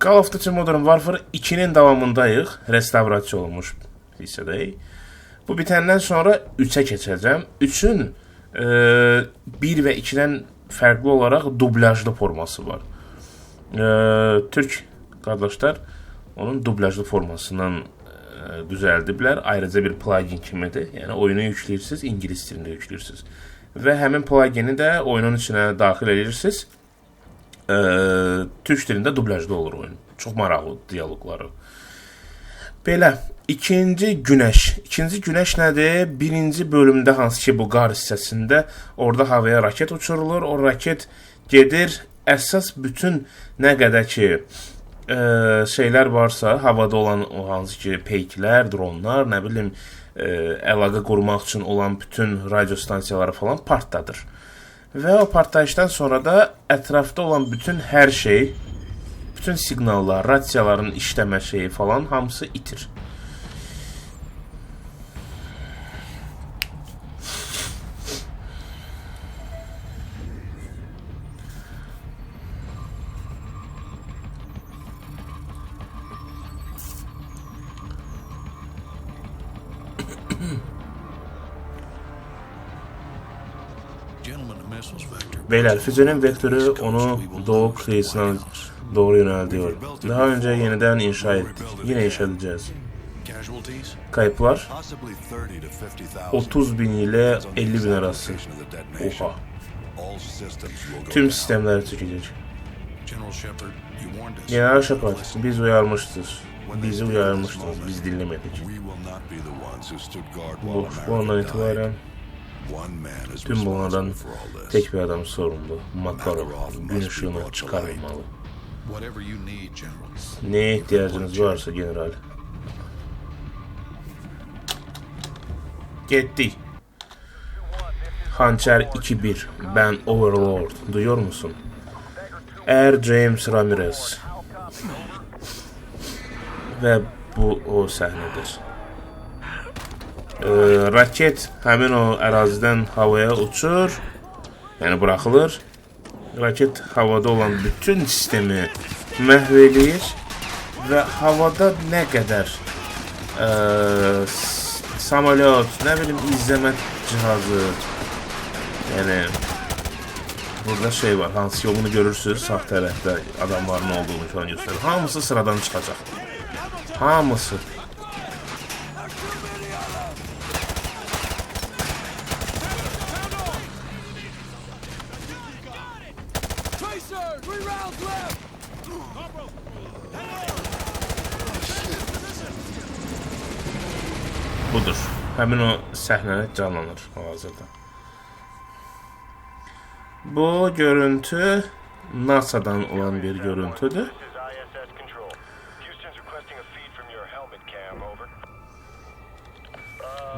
Call of Duty Modern Warfare 2'nin davamındayıq. Restavrasiya olmuş hissədəyik. Bu bitəndən sonra 3-ə keçəcəm. 3-ün e, 1 və 2-dən fərqli olaraq dublyajlı forması var. E, Türk qardaşlar onun dublyajlı formasından e, düzəldiblər. Ayrıca bir plugin kimidir. Yəni oyunu yükləyirsiniz, ingilis dilində yükləyirsiniz. Və həmin plugini də oyunun içinə daxil edirsiniz. E, Türk dilində dublyajlı olur oyun. Çox maraqlı dialoqları. Belə, ikinci günəş. İkinci günəş nədir? Birinci bölümdə hansı ki bu qar hissəsində orada havaya raket uçurulur. O raket gedir. Əsas bütün nə qədər ki e, şeylər varsa, havada olan o hansı ki peyklər, dronlar, nə bilim, e, əlaqə qurmaq üçün olan bütün radio stansiyaları falan partladır. Və o partlayışdan sonra da ətrafda olan bütün hər şey, bütün siqnallar, rasiyaların işləmə şeyi falan hamısı itir. Beyler füzenin vektörü onu doğu kıyısına doğru yöneltiyor. Daha önce yeniden inşa ettik. Yine inşa edeceğiz. Kayıplar Possibly 30 to 50,000. 30 bin ile 50 bin arası. Oha. Tüm sistemler çökecek. General Shepard, biz uyarmıştır. Bizi uyarmıştınız, biz dinlemedik. Bu, bu andan itibaren tüm bunlardan tek bir adam sorumlu. Makarov gün ışığına General. Neye ihtiyacınız varsa general. Gitti. Hançer 2-1. Ben Overlord. Duyuyor musun? Er James Ramirez. Ve bu o sahnedir. Ee, raket həmin o ərazidən havaya uçur. Yəni buraxılır. Raket havada olan bütün sistemi məhv eləyir və havada nə qədər ə, s- samolyot, nə bilim izləmə cihazı, yəni burada şey var, hansı yolunu görürsüz, sağ tərəfdə adamların olduğunu falan göstərir. Hamısı sıradan çıxacaq. Hamısı. Həmin o səhnə canlanır hal-hazırda. Bu görüntü NASA'dan olan bir görüntüdür.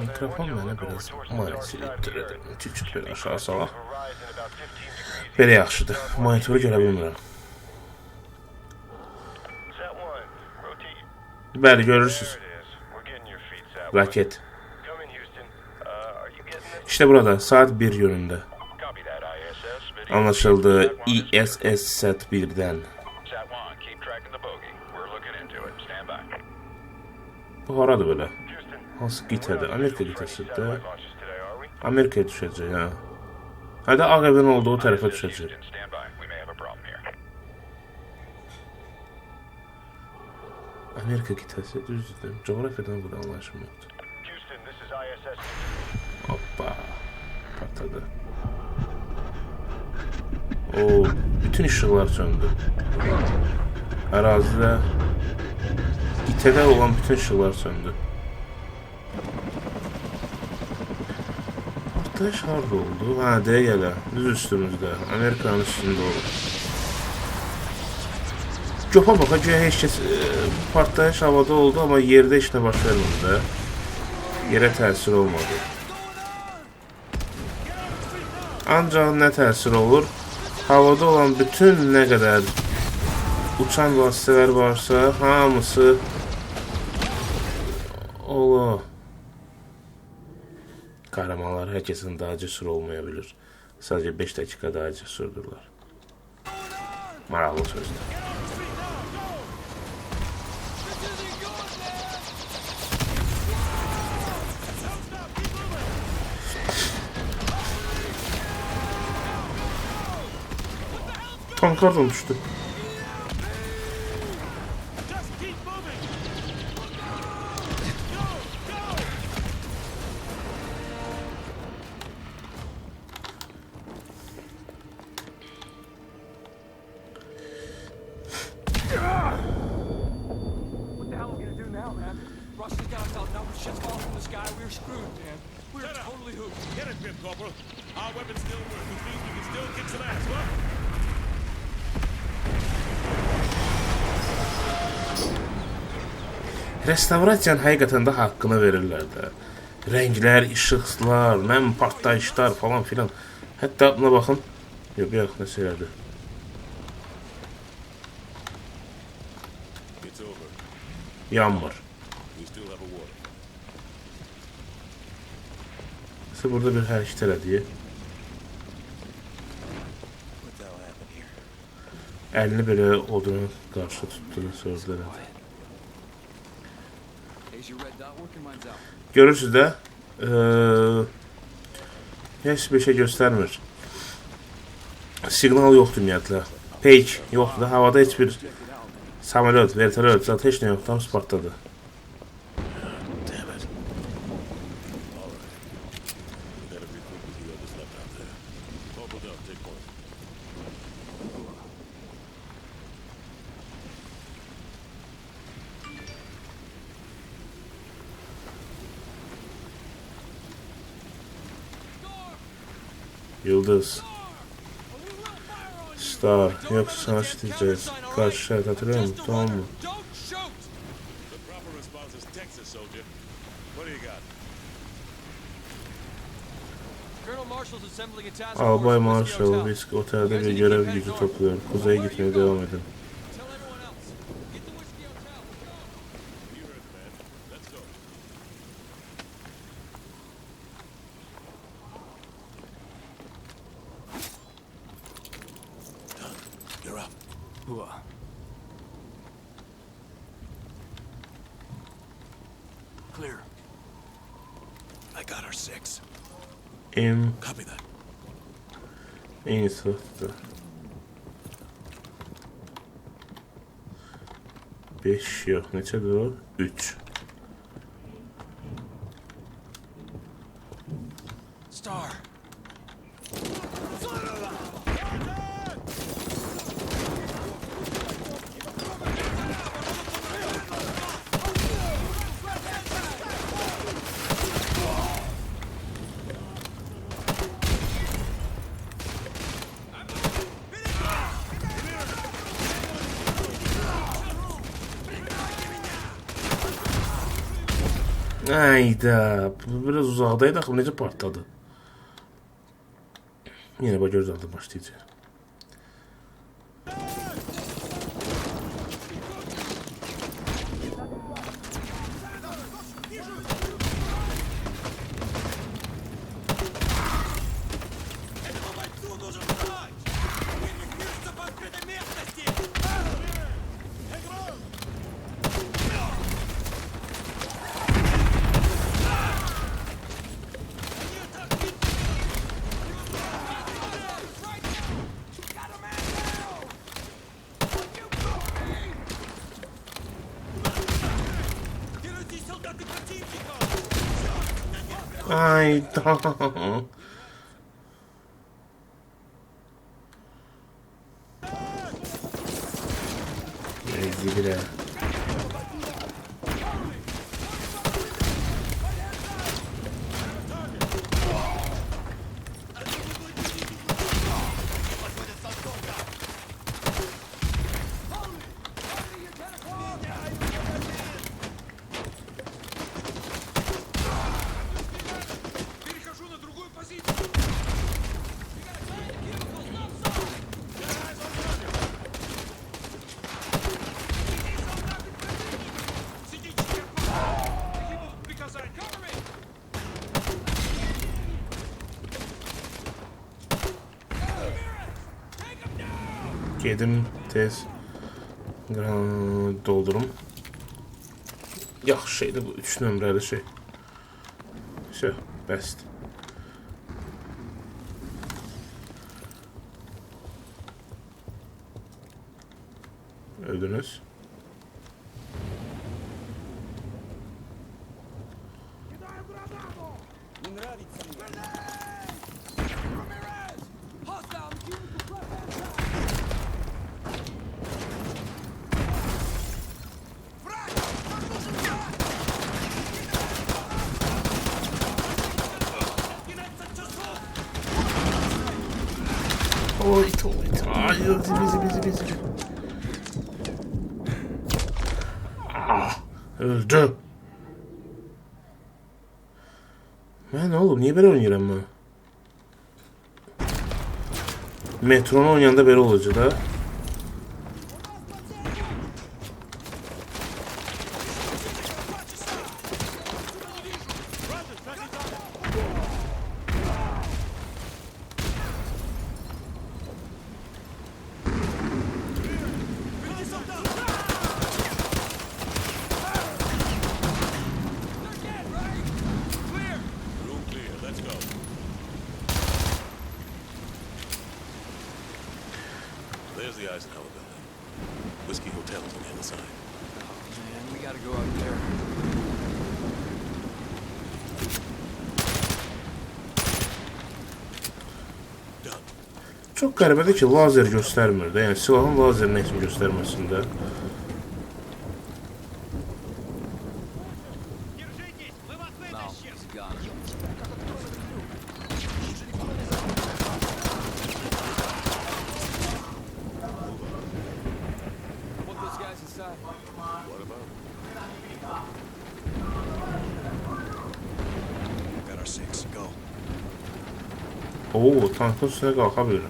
Mikrofon mənə biraz maalesef ittirədim. Küçük bir aşağı salaq. Horizon about 15 degrees. Belə yaxşıdır. Monitoru görə bilmirəm. Bəli, görürsüz. There İşte burada saat 1 yönündə. Copy that, ISS. Video. Anlaşıldı. ISS set 1-dən. Set one. Keep tracking the bogey. We're looking into it. Stand by. Bu haradır belə? Houston. Hansı qitədir? Amerika are we? Amerikaya düşəcək, hə. Hədə Ağ evin olduğu tərəfə ISS düşəcək. Houston, stand by. We may have a problem here. Amerika qitəsi düzdür. Coğrafiyadan burada anlaşım ISS. Patladı. O bütün işıqlar söndü. Ərazidə qitədə olan bütün işıqlar söndü. Partlayış harda oldu? Hə, deyə gələ. Düz üstümüzdə. Amerikanın üstündə oldu. Göpa baxa, güya heç kəs partlayış havada oldu, amma yerdə heç nə baş vermədi. Yerə təsir olmadı. Ancaq nə təsir olur? Havada olan bütün nə qədər uçan vasitələr varsa, hamısı olur. Kahramanlar hər kəsin daha cəsur olmaya bilir. Sadəcə 5 dəqiqə daha cəsurdurlar. Maraqlı sözdür. Tanklardan düşdü. Just Restavrasiyanın həqiqətən də haqqını verirlər də. Rənglər, işıqlar, mən partlayışlar falan filan. Hətta buna baxın. Yox, elədi. It's over. Yanmır. We still have a war. Nəsə burada bir hərəkət elədi. Əlini belə oduna qarşı tutdu, orada elədi. Eee heç bir şey göstərmir. Siqnal yoxdur ümumiyyətlə. Peyk yoxdur da, havada heç bir samolyot, vertolyot, zat heç nə yoxdur, hamısı partladı. Damn it. All right. We gotta regroup with the others left out there. Corporal Duff, take point. Yıldız. Star. Yoksa savaş edeceğiz. Karşı şart hatırlıyor musun? Tamam mı? Albay Marshall. Risk Otel'de bir görev gücü topluyor. Kuzeye gitmeye devam edin. En, Copy that. en iyisi tuttu. 5 yok. Neçədir o? 3. Star. Ayda. Bu biraz uzaqdaydı axı necə partladı? Yenə bax gözəldə başlayacaq. ないと。Gedim tez. Doldurum. Yaxşı şeydir bu 3 nömrəli şey. Şey, bəsdir. İt. Hayır bizi bizi bizi. Ah, öldü. Ben oğlum niye böyle oynuyorum ben? Metron oynayanda böyle olacak da. There's the Eisenhower building. Whiskey Hotel's on the other side. Man, we gotta go out there. Done. Çok garibedir ki lazer göstermir de. Yani silahın lazer neyse göstermesin What about? Got our six. Go. 오, 탄 코스 해가 아깝이네.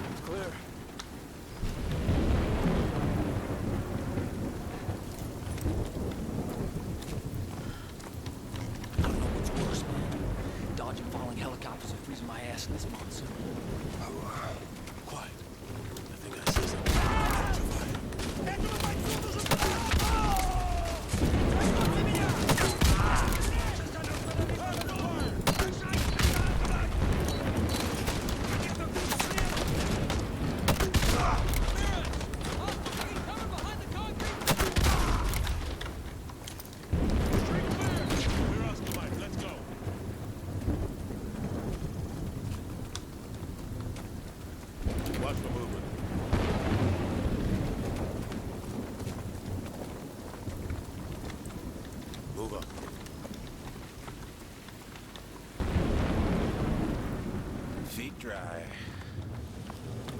Dry.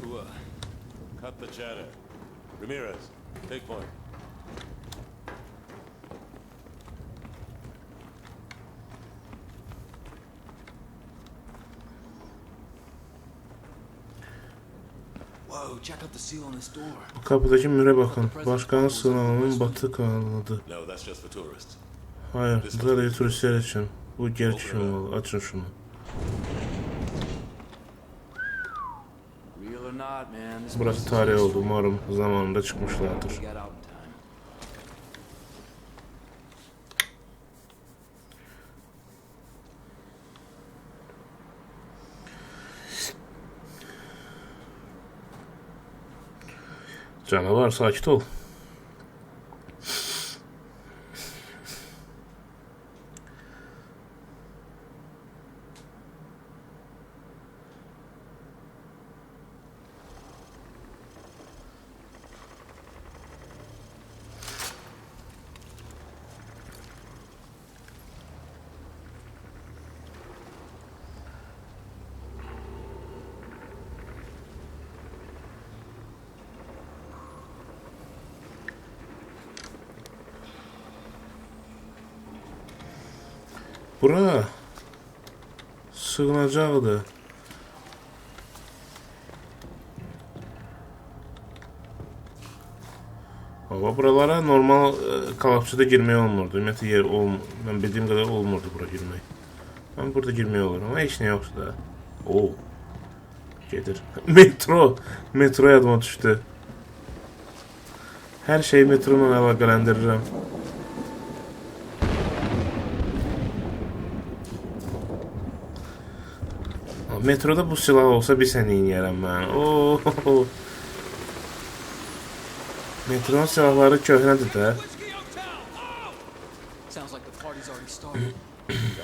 Kua. Cut the chatter. Ramirez, take point. Whoa, check out the seal on this door. Bu kapıdaki müre bakın. Başkan sınavının batı kanadı. Hayır, bu sadece turistler için. Bu gerçek olmalı. Açın şunu. Real or not, man, this Burası tarih oldu. Umarım zamanında çıkmışlardır. Canavar sakin ol. Bura sığınacaqdı. Baba buralara normal e, kalapçıda girmeye olmurdu. Ümumiyyətlə yer olm ben bildiğim kadar olmurdu bura girmək. Ben burada girmeye olur ama hiç ne yoktu da. Oo. Gedir. Metro. Metro yadıma düştü. Her şeyi metronla əlaqələndirirəm. metroda bu silah olsa bir seneyin yerim ben. Oo. Metronun silahları köhnədir də.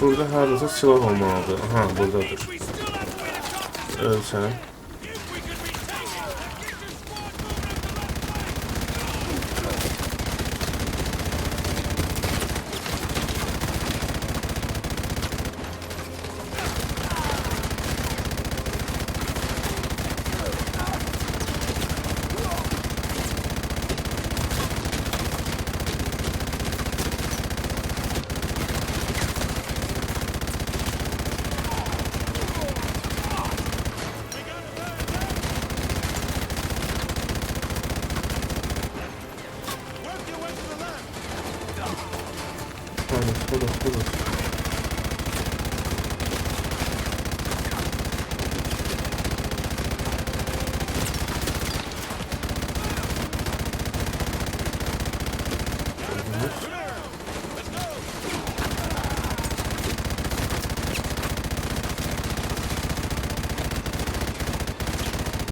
Burada hardasa silah olmalıdır. Aha, buradadır. Öl sana. Thank you.